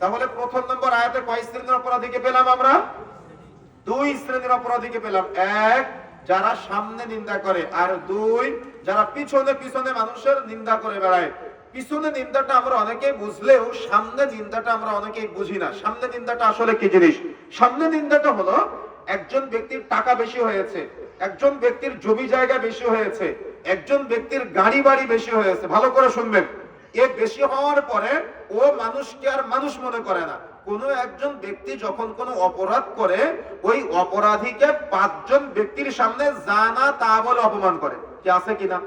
তাহলে প্রথম নম্বর আয়াতে কয় শ্রেণির অপরাধীকে পেলাম আমরা? দুই শ্রেণির অপরাধীকে পেলাম। এক, যারা সামনে নিন্দা করে, আর দুই, যারা পিছনে পিছনে মানুষের নিন্দা করে বেড়ায়। পিছনে নিন্দাটা আমরা অনেকেই বুঝলেও সামনে নিন্দাটা আমরা অনেকেই বুঝি না। সামনে নিন্দাটা আসলে কি জিনিস? সামনে নিন্দাটা হলো একজন ব্যক্তির টাকা বেশি হয়েছে, একজন ব্যক্তির জমি জায়গা বেশি হয়েছে, একজন ব্যক্তির গাড়ি বাড়ি বেশি হয়েছে। ভালো করে শুনবেন। এ বেশি হওয়ার পরে ও মানুষকে আর মানুষ মনে করে না। কোন একজন ব্যক্তি যখন কোনো অপরাধ করে, ওই অপরাধীকে পাঁচজন ব্যক্তির সামনে জানা তা বলে অপমান করে। কি আছে কিনা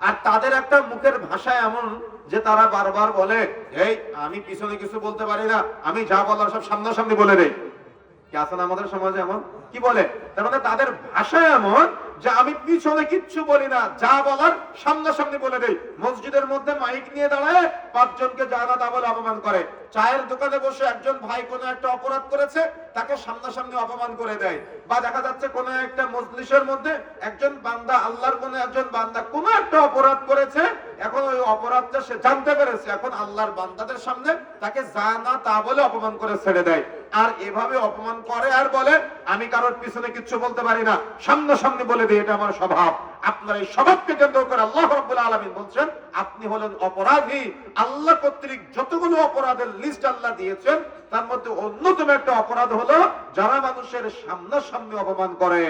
আর তাদের একটা মুখের ভাষা এমন যে তারা বারবার বলে, এই, আমি পিছনে কিছু বলতে পারি না, আমি যা বলার সব সামনাসামনি বলে দেই। কি আছে না আমাদের সমাজে এমন? কি বলে? তার মানে তাদের ভাষা এমন যে আমি পিছনে কিচ্ছু বলি না, যা বলার সামনাসামনি বলে দেই। মসজিদের মধ্যে মাইক নিয়ে দাঁড়ায় পাঁচজনকে যারা তা বলে অপমান করে। চায়ের দোকানে বসে একজন ভাই কোনো একটা অপরাধ করেছে, তাকে সামনাসামনি অপমান করে দেয়। বা দেখা যাচ্ছে কোনো একটা মজলিসের মধ্যে একজন বান্দা, আল্লাহর কোনো একজন বান্দা কোনো একটা অপরাধ করেছে এখন ওই অপরাধটা সে জানতে পেরেছে, এখন আল্লাহর বান্দাদের সামনে তাকে যা না তা বলে অপমান করে ছেড়ে দেয়। আর এভাবে অপমান করে আর বলে, আমি কারোর পিছনে কিচ্ছু বলতে পারি না। সামনাসামনি বলে দিই এটা আমার স্বভাব। আপনার এই স্বভাবকে কেন্দ্র করে আল্লাহ রাব্বুল আলামিন বলছেন, আপনি হলেন অপরাধী। আল্লাহ কর্তৃক যতগুলো অপরাধের লিস্ট আল্লাহ দিয়েছেন, তার মধ্যে অন্যতম একটা অপরাধ হলো, যারা মানুষের সামনাসামনি অপমান করে।